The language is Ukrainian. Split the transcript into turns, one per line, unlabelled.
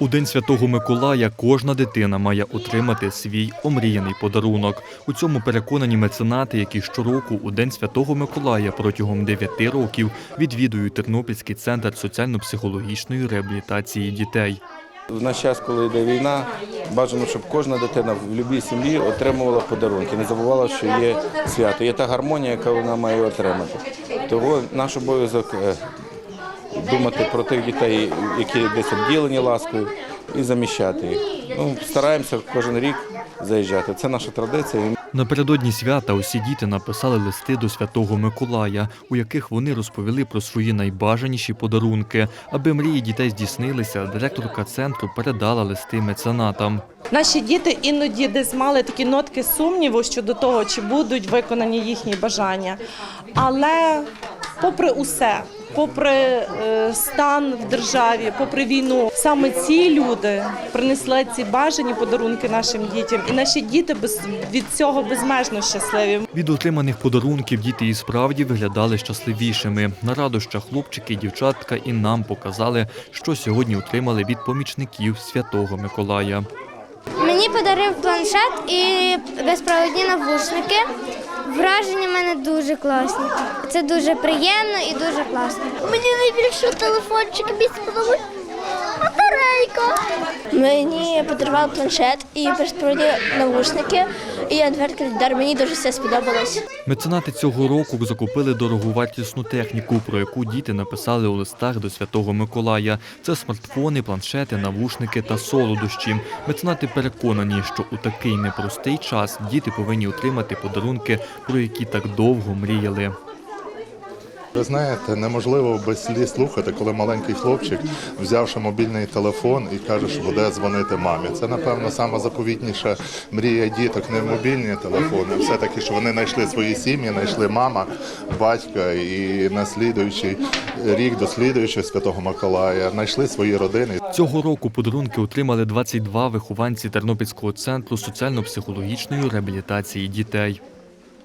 У День Святого Миколая кожна дитина має отримати свій омріяний подарунок. У цьому переконані меценати, які щороку у День Святого Миколая протягом 9 років відвідують Тернопільський центр соціально-психологічної реабілітації дітей.
В наш час, коли йде війна, бажано, щоб кожна дитина в будь-якій сім'ї отримувала подарунки, не забувала, що є свято. Є та гармонія, яка вона має отримати. Того наш обов'язок е, думати про тих дітей, які десь обділені ласкою, і заміщати їх. Ну, стараємося кожен рік заїжджати. Це наша традиція.
Напередодні свята усі діти написали листи до Святого Миколая, у яких вони розповіли про свої найбажаніші подарунки. Аби мрії дітей здійснилися, директорка центру передала листи меценатам.
Наші діти іноді десь мали такі нотки сумніву щодо того, чи будуть виконані їхні бажання. Але попри усе, попри е, стан в державі, попри війну, саме ці люди принесли ці бажані подарунки нашим дітям, і наші діти без від цього безмежно щасливі.
Від отриманих подарунків діти і справді виглядали щасливішими. На радощах хлопчики, дівчатка і нам показали, що сьогодні отримали від помічників Святого Миколая.
Мені подарив планшет і безпровідні навушники. Враження в мене дуже класні. Це дуже приємно і дуже класно. Мені найбільше телефончик мій сподобався. Батарейка. Мені подарували планшет і безпровідні навушники. І адвертний Мені дуже все сподобалось.
Меценати цього року закупили дороговартісну техніку, про яку діти написали у листах до Святого Миколая. Це смартфони, планшети, навушники та солодощі. Меценати переконані, що у такий непростий час діти повинні отримати подарунки, про які так довго мріяли.
Ви знаєте, неможливо без сліз слухати, коли маленький хлопчик, взявши мобільний телефон і каже, що буде дзвонити мамі. Це, напевно, сама заповітніша мрія діток, не мобільні телефони, а все-таки, що вони знайшли свої сім'ї, знайшли мама, батька і на слідуючий рік до слідуючого Святого Миколая знайшли свої родини.
Цього року подарунки отримали 22 вихованці Тернопільського центру соціально-психологічної реабілітації дітей.